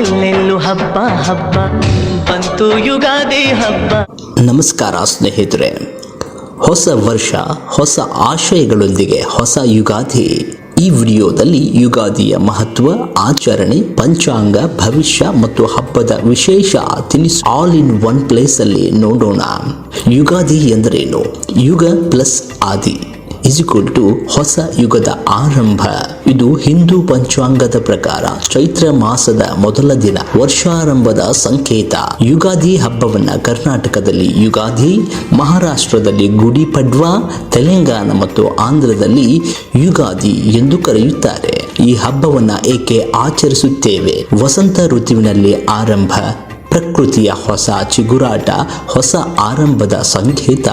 ಎಲ್ಲೆಲ್ಲೂ ಹಬ್ಬ ಹಬ್ಬ. ಬಂತು ಯುಗಾದಿ ಹಬ್ಬ. ನಮಸ್ಕಾರ ಸ್ನೇಹಿತರೆ. ಹೊಸ ವರ್ಷ, ಹೊಸ ಆಶಯಗಳೊಂದಿಗೆ ಹೊಸ ಯುಗಾದಿ. ಈ ವಿಡಿಯೋದಲ್ಲಿ ಯುಗಾದಿಯ ಮಹತ್ವ, ಆಚರಣೆ, ಪಂಚಾಂಗ, ಭವಿಷ್ಯ ಮತ್ತು ಹಬ್ಬದ ವಿಶೇಷ ತಿನಿಸು ಆಲ್ ಇನ್ ಒನ್ ಪ್ಲೇಸ್ ಅಲ್ಲಿ ನೋಡೋಣ. ಯುಗಾದಿ ಎಂದರೇನು? ಯುಗ ಪ್ಲಸ್ ಆದಿ. ಇಸ್ ಟು ಹೊಸ ಯುಗದ ಆರಂಭ. ಇದು ಹಿಂದೂ ಪಂಚಾಂಗದ ಪ್ರಕಾರ ಚೈತ್ರ ಮಾಸದ ಮೊದಲ ದಿನ ವರ್ಷಾರಂಭದ ಸಂಕೇತ. ಯುಗಾದಿ ಹಬ್ಬವನ್ನ ಕರ್ನಾಟಕದಲ್ಲಿ ಯುಗಾದಿ, ಮಹಾರಾಷ್ಟ್ರದಲ್ಲಿ ಗುಡಿ ಪಡ್ವಾ, ತೆಲಂಗಾಣ ಮತ್ತು ಆಂಧ್ರದಲ್ಲಿ ಯುಗಾದಿ ಎಂದು ಕರೆಯುತ್ತಾರೆ. ಈ ಹಬ್ಬವನ್ನ ಏಕೆ ಆಚರಿಸುತ್ತೇವೆ? ವಸಂತ ಋತುವಿನಲ್ಲಿ ಆರಂಭ ಪ್ರಕೃತಿಯ ಹೊಸ ಚಿಗುರಾಟ, ಹೊಸ ಆರಂಭದ ಸಂಕೇತ.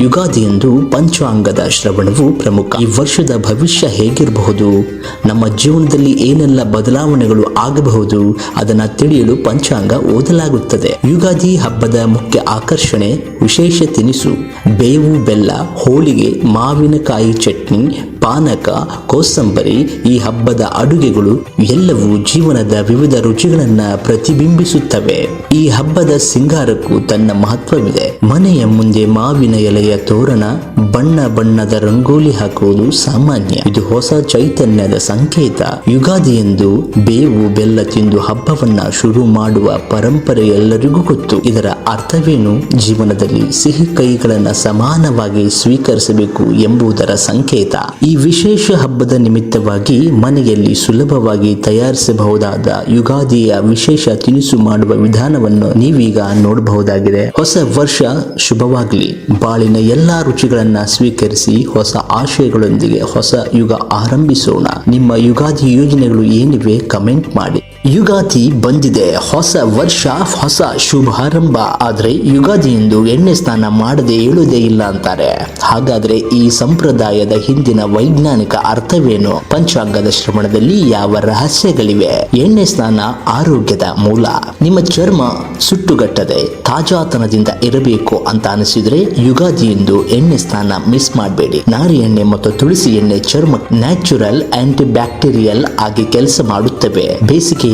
ಯುಗಾದಿಯಂದು ಪಂಚಾಂಗದ ಶ್ರವಣವು ಪ್ರಮುಖ. ಈ ವರ್ಷದ ಭವಿಷ್ಯ ಹೇಗಿರಬಹುದು? ನಮ್ಮ ಜೀವನದಲ್ಲಿ ಏನೆಲ್ಲ ಬದಲಾವಣೆಗಳು ಆಗಬಹುದು? ಅದನ್ನು ತಿಳಿಯಲು ಪಂಚಾಂಗ ಓದಲಾಗುತ್ತದೆ. ಯುಗಾದಿ ಹಬ್ಬದ ಮುಖ್ಯ ಆಕರ್ಷಣೆ, ವಿಶೇಷ ತಿನಿಸು, ಬೇವು, ಬೆಲ್ಲ, ಹೋಳಿಗೆ, ಮಾವಿನಕಾಯಿ ಚಟ್ನಿ ಪಾನಕ, ಕೋಸಂಬರಿ, ಈ ಹಬ್ಬದ ಅಡುಗೆಗಳು ಎಲ್ಲವೂ ಜೀವನದ ವಿವಿಧ ರುಚಿಗಳನ್ನ ಪ್ರತಿಬಿಂಬಿಸುತ್ತವೆ. ಈ ಹಬ್ಬದ ಸಿಂಗಾರಕ್ಕೂ ತನ್ನ ಮಹತ್ವವಿದೆ. ಮನೆಯ ಮುಂದೆ ಮಾವಿನ ಎಲೆಯ ತೋರಣ, ಬಣ್ಣ ಬಣ್ಣದ ರಂಗೋಲಿ ಹಾಕುವುದು ಸಾಮಾನ್ಯ. ಇದು ಹೊಸ ಚೈತನ್ಯದ ಸಂಕೇತ. ಯುಗಾದಿ ಎಂದು ಬೇವು, ಬೆಲ್ಲ ತಿಂದು ಹಬ್ಬವನ್ನ ಶುರು ಮಾಡುವ ಪರಂಪರೆ ಎಲ್ಲರಿಗೂ ಗೊತ್ತು. ಇದರ ಅರ್ಥವೇನು? ಜೀವನದಲ್ಲಿ ಸಿಹಿ ಕೈಗಳನ್ನ ಸಮಾನವಾಗಿ ಸ್ವೀಕರಿಸಬೇಕು ಎಂಬುದರ ಸಂಕೇತ. ಈ ವಿಶೇಷ ಹಬ್ಬದ ನಿಮಿತ್ತವಾಗಿ ಮನೆಯಲ್ಲಿ ಸುಲಭವಾಗಿ ತಯಾರಿಸಬಹುದಾದ ಯುಗಾದಿಯ ವಿಶೇಷ ತಿನಿಸು ಮಾಡುವ ವಿಧಾನವನ್ನು ನೀವೀಗ ನೋಡಬಹುದಾಗಿದೆ. ಹೊಸ ವರ್ಷ ಶುಭವಾಗಲಿ. ಬಾಳಿನ ಎಲ್ಲಾ ರುಚಿಗಳನ್ನ ಸ್ವೀಕರಿಸಿ ಹೊಸ ಆಶಯಗಳೊಂದಿಗೆ ಹೊಸ ಯುಗ ಆರಂಭಿಸೋಣ. ನಿಮ್ಮ ಯುಗಾದಿ ಯೋಜನೆಗಳು ಏನಿವೆ ಕಮೆಂಟ್ ಮಾಡಿ. ಯುಗಾದಿ ಬಂದಿದೆ. ಹೊಸ ವರ್ಷ, ಹೊಸ ಶುಭಾರಂಭ. ಆದ್ರೆ ಯುಗಾದಿಯೆಂದು ಎಣ್ಣೆ ಸ್ನಾನ ಮಾಡದೆ ಏಳುವುದೇ ಇಲ್ಲ ಅಂತಾರೆ. ಹಾಗಾದ್ರೆ ಈ ಸಂಪ್ರದಾಯದ ಹಿಂದಿನ ವೈಜ್ಞಾನಿಕ ಅರ್ಥವೇನು? ಪಂಚಾಂಗದ ಶ್ರವಣದಲ್ಲಿ ಯಾವ ರಹಸ್ಯಗಳಿವೆ? ಎಣ್ಣೆ ಸ್ನಾನ ಆರೋಗ್ಯದ ಮೂಲ. ನಿಮ್ಮ ಚರ್ಮ ಸುಟ್ಟುಗಟ್ಟದೆ, ತಾಜಾತನದಿಂದ ಇರಬೇಕು ಅಂತ ಅನಿಸಿದ್ರೆ ಯುಗಾದಿಯೆಂದು ಎಣ್ಣೆ ಸ್ನಾನ ಮಿಸ್ ಮಾಡಬೇಡಿ. ನಾರಿ ಎಣ್ಣೆ ಮತ್ತು ತುಳಸಿ ಎಣ್ಣೆ ಚರ್ಮ ನ್ಯಾಚುರಲ್ ಆಂಟಿ ಬ್ಯಾಕ್ಟೀರಿಯಲ್ ಆಗಿ ಕೆಲಸ ಮಾಡುತ್ತವೆ.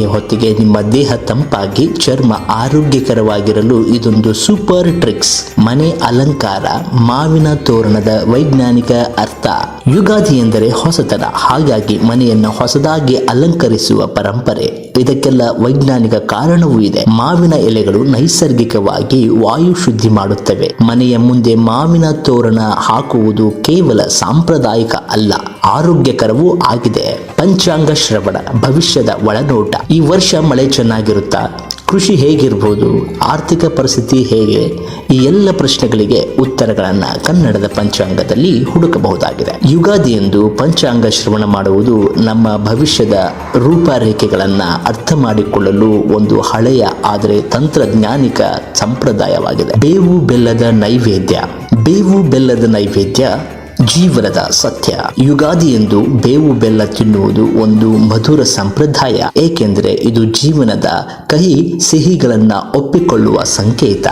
ಹೊತ್ತಿಗೆ ನಿಮ್ಮ ದೇಹ ತಂಪಾಗಿ, ಚರ್ಮ ಆರೋಗ್ಯಕರವಾಗಿರಲು ಇದೊಂದು ಸೂಪರ್ ಟ್ರಿಕ್ಸ್. ಮನೆ ಅಲಂಕಾರ, ಮಾವಿನ ತೋರಣದ ವೈಜ್ಞಾನಿಕ ಅರ್ಥ. ಯುಗಾದಿ ಎಂದರೆ ಹೊಸತನ, ಹಾಗಾಗಿ ಮನೆಯನ್ನು ಹೊಸದಾಗಿ ಅಲಂಕರಿಸುವ ಪರಂಪರೆ. ಇದಕ್ಕೆಲ್ಲ ವೈಜ್ಞಾನಿಕ ಕಾರಣವೂ ಇದೆ. ಮಾವಿನ ಎಲೆಗಳು ನೈಸರ್ಗಿಕವಾಗಿ ವಾಯು ಶುದ್ಧಿ ಮಾಡುತ್ತವೆ. ಮನೆಯ ಮುಂದೆ ಮಾವಿನ ತೋರಣ ಹಾಕುವುದು ಕೇವಲ ಸಾಂಪ್ರದಾಯಿಕ ಅಲ್ಲ, ಆರೋಗ್ಯಕರವೂ ಆಗಿದೆ. ಪಂಚಾಂಗ ಶ್ರವಣ, ಭವಿಷ್ಯದ ಒಳನೋಟ. ಈ ವರ್ಷ ಮಳೆ ಚೆನ್ನಾಗಿರುತ್ತಾ? ಕೃಷಿ ಹೇಗಿರ್ಬೋದು? ಆರ್ಥಿಕ ಪರಿಸ್ಥಿತಿ ಹೇಗೆ? ಈ ಎಲ್ಲ ಪ್ರಶ್ನೆಗಳಿಗೆ ಉತ್ತರಗಳನ್ನು ಕನ್ನಡದ ಪಂಚಾಂಗದಲ್ಲಿ ಹುಡುಕಬಹುದಾಗಿದೆ. ಯುಗಾದಿಯಂದು ಪಂಚಾಂಗ ಶ್ರವಣ ಮಾಡುವುದು ನಮ್ಮ ಭವಿಷ್ಯದ ರೂಪರೇಖೆಗಳನ್ನು ಅರ್ಥ ಮಾಡಿಕೊಳ್ಳಲು ಒಂದು ಹಳೆಯ, ಆದರೆ ತಂತ್ರಜ್ಞಾನಿಕ ಸಂಪ್ರದಾಯವಾಗಿದೆ. ಬೇವು ಬೆಲ್ಲದ ನೈವೇದ್ಯ. ಬೇವು ಬೆಲ್ಲದ ನೈವೇದ್ಯ ಜೀವನದ ಸತ್ಯ. ಯುಗಾದಿ ಎಂದು ಬೇವು ಬೆಲ್ಲ ತಿನ್ನುವುದು ಒಂದು ಮಧುರ ಸಂಪ್ರದಾಯ. ಏಕೆಂದರೆ ಇದು ಜೀವನದ ಕಹಿ ಸಿಹಿಗಳನ್ನ ಒಪ್ಪಿಕೊಳ್ಳುವ ಸಂಕೇತ.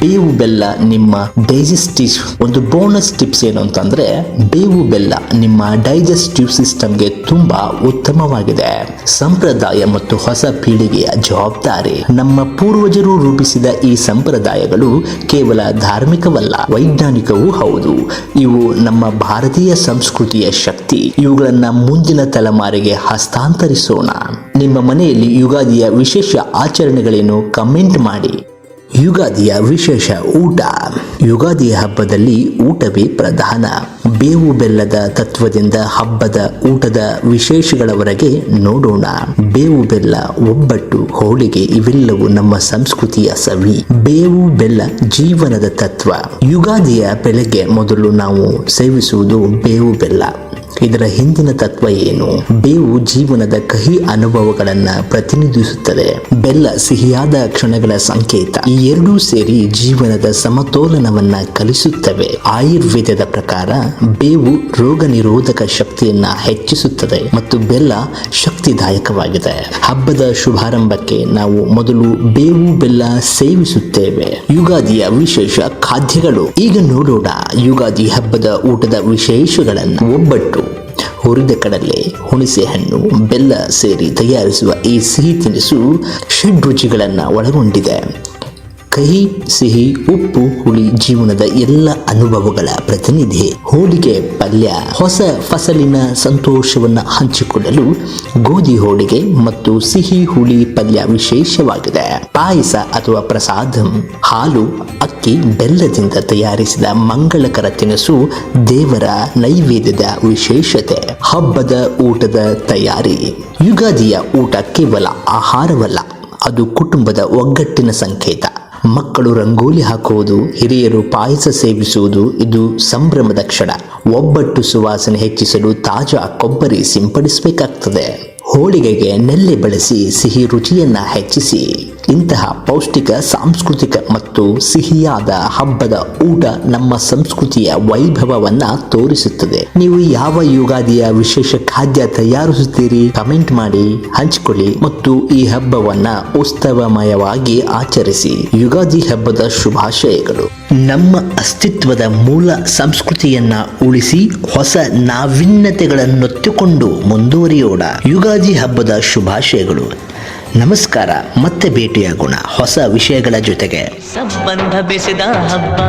ಬೇವು ಬೆಲ್ಲ ನಿಮ್ಮ ಡೈಜೆಸ್ಟಿವ್ ಒಂದು ಬೋನಸ್ ಟಿಪ್ಸ್ ಏನು ಅಂತಂದ್ರೆ, ಬೇವು ಬೆಲ್ಲ ನಿಮ್ಮ ಡೈಜೆಸ್ಟಿವ್ ಸಿಸ್ಟಮ್ಗೆ ತುಂಬಾ ಉತ್ತಮವಾಗಿದೆ. ಸಂಪ್ರದಾಯ ಮತ್ತು ಹೊಸ ಪೀಳಿಗೆಯ ಜವಾಬ್ದಾರಿ. ನಮ್ಮ ಪೂರ್ವಜರು ರೂಪಿಸಿದ ಈ ಸಂಪ್ರದಾಯಗಳು ಕೇವಲ ಧಾರ್ಮಿಕವಲ್ಲ, ವೈಜ್ಞಾನಿಕವೂ ಹೌದು. ಇವು ನಮ್ಮ ಭಾರತೀಯ ಸಂಸ್ಕೃತಿಯ ಶಕ್ತಿ. ಇವುಗಳನ್ನ ಮುಂದಿನ ತಲೆಮಾರಿಗೆ ಹಸ್ತಾಂತರಿಸೋಣ. ನಿಮ್ಮ ಮನೆಯಲ್ಲಿ ಯುಗಾದಿಯ ವಿಶೇಷ ಆಚರಣೆಗಳೇನು ಕಮೆಂಟ್ ಮಾಡಿ. ಯುಗಾದಿಯ ವಿಶೇಷ ಊಟ. ಯುಗಾದಿ ಹಬ್ಬದಲ್ಲಿ ಊಟವೇ ಪ್ರಧಾನ. ಬೇವು ಬೆಲ್ಲದ ತತ್ವದಿಂದ ಹಬ್ಬದ ಊಟದ ವಿಶೇಷಗಳವರೆಗೆ ನೋಡೋಣ. ಬೇವು ಬೆಲ್ಲ, ಒಬ್ಬಟ್ಟು, ಹೋಳಿಗೆ ಇವೆಲ್ಲವೂ ನಮ್ಮ ಸಂಸ್ಕೃತಿಯ ಸವಿ. ಬೇವು ಬೆಲ್ಲ ಜೀವನದ ತತ್ವ. ಯುಗಾದಿಯ ಬೆಳಗ್ಗೆ ಮೊದಲು ನಾವು ಸೇವಿಸುವುದು ಬೇವು ಬೆಲ್ಲ. ಇದರ ಹಿಂದಿನ ತತ್ವ ಏನು? ಬೇವು ಜೀವನದ ಕಹಿ ಅನುಭವಗಳನ್ನ ಪ್ರತಿನಿಧಿಸುತ್ತದೆ. ಬೆಲ್ಲ ಸಿಹಿಯಾದ ಕ್ಷಣಗಳ ಸಂಕೇತ. ಈ ಎರಡೂ ಸೇರಿ ಜೀವನದ ಸಮತೋಲನವನ್ನ ಕಲಿಸುತ್ತವೆ. ಆಯುರ್ವೇದದ ಪ್ರಕಾರ ಬೇವು ರೋಗ ನಿರೋಧಕ ಶಕ್ತಿಯನ್ನ ಹೆಚ್ಚಿಸುತ್ತದೆ ಮತ್ತು ಬೆಲ್ಲ ಶಕ್ತಿದಾಯಕವಾಗಿದೆ. ಹಬ್ಬದ ಶುಭಾರಂಭಕ್ಕೆ ನಾವು ಮೊದಲು ಬೇವು ಬೆಲ್ಲ ಸೇವಿಸುತ್ತೇವೆ. ಯುಗಾದಿಯ ವಿಶೇಷ ಖಾದ್ಯಗಳು. ಈಗ ನೋಡೋಣ. ಯುಗಾದಿ ಹಬ್ಬದ ಊಟದ ವಿಶೇಷಗಳನ್ನು. ಒಬ್ಬಟ್ಟು ಹುರಿದ ಕಡಲೆ ಹುಣಸೆ ಹಣ್ಣು ಬೆಲ್ಲ ಸೇರಿ ತಯಾರಿಸುವ ಈ ಸಿಹಿ ತಿನಿಸು ಷಡ್ರುಚಿಗಳನ್ನು ಒಳಗೊಂಡಿದೆ. ಕಹಿ ಸಿಹಿ, ಉಪ್ಪು, ಹುಳಿ ಜೀವನದ ಎಲ್ಲ ಅನುಭವಗಳ ಪ್ರತಿನಿಧಿ. ಹೋಳಿಗೆ ಪಲ್ಯ, ಹೊಸ ಫಸಲಿನ ಸಂತೋಷವನ್ನ ಹಂಚಿಕೊಳ್ಳಲು ಗೋಧಿ ಹೋಳಿಗೆ ಮತ್ತು ಸಿಹಿ ಹುಳಿ ಪಲ್ಯ ವಿಶೇಷವಾಗಿದೆ. ಪಾಯಸ ಅಥವಾ ಪ್ರಸಾದಂ, ಹಾಲು, ಅಕ್ಕಿ, ಬೆಲ್ಲದಿಂದ ತಯಾರಿಸಿದ ಮಂಗಳಕರ ತಿನಿಸು ದೇವರ ನೈವೇದ್ಯದ ವಿಶೇಷತೆ. ಹಬ್ಬದ ಊಟದ ತಯಾರಿ. ಯುಗಾದಿಯ ಊಟ ಕೇವಲ ಆಹಾರವಲ್ಲ, ಅದು ಕುಟುಂಬದ ಒಗ್ಗಟ್ಟಿನ ಸಂಕೇತ. ಮಕ್ಕಳು ರಂಗೋಲಿ ಹಾಕುವುದು, ಹಿರಿಯರು ಪಾಯಸ ಸೇವಿಸುವುದು, ಇದು ಸಂಭ್ರಮದ ಕ್ಷಣ. ಒಬ್ಬಟ್ಟು ಸುವಾಸನೆ ಹೆಚ್ಚಿಸಲು ತಾಜಾ ಕೊಬ್ಬರಿ ಸಿಂಪಡಿಸಬೇಕಾಗ್ತದೆ. ಹೋಳಿಗೆಗೆ ನೆಲ್ಲಿ ಬಳಸಿ ಸಿಹಿ ರುಚಿಯನ್ನ ಹೆಚ್ಚಿಸಿ. ಇಂತಹ ಪೌಷ್ಟಿಕ, ಸಾಂಸ್ಕೃತಿಕ ಮತ್ತು ಸಿಹಿಯಾದ ಹಬ್ಬದ ಊಟ ನಮ್ಮ ಸಂಸ್ಕೃತಿಯ ವೈಭವವನ್ನ ತೋರಿಸುತ್ತದೆ. ನೀವು ಯಾವ ಯುಗಾದಿಯ ವಿಶೇಷ ಖಾದ್ಯ ತಯಾರಿಸುತ್ತೀರಿ? ಕಮೆಂಟ್ ಮಾಡಿ, ಹಂಚಿಕೊಳ್ಳಿ ಮತ್ತು ಈ ಹಬ್ಬವನ್ನ ಉತ್ಸವಮಯವಾಗಿ ಆಚರಿಸಿ. ಯುಗಾದಿ ಹಬ್ಬದ ಶುಭಾಶಯಗಳು. ನಮ್ಮ ಅಸ್ತಿತ್ವದ ಮೂಲ ಸಂಸ್ಕೃತಿಯನ್ನ ಉಳಿಸಿ ಹೊಸ ನಾವೀನ್ಯತೆಗಳನ್ನೊತ್ತುಕೊಂಡು ಮುಂದುವರಿಯೋಣ. ಯುಗಾದಿ ಹಬ್ಬದ ಶುಭಾಶಯಗಳು. ನಮಸ್ಕಾರ ಮತ್ತೆ ಭೇಟಿಯಾಗೋಣ ಹೊಸ ವಿಷಯಗಳ ಜೊತೆಗೆ. ಸಂಬಂಧ ಬೆಸೆದ ಹಬ್ಬ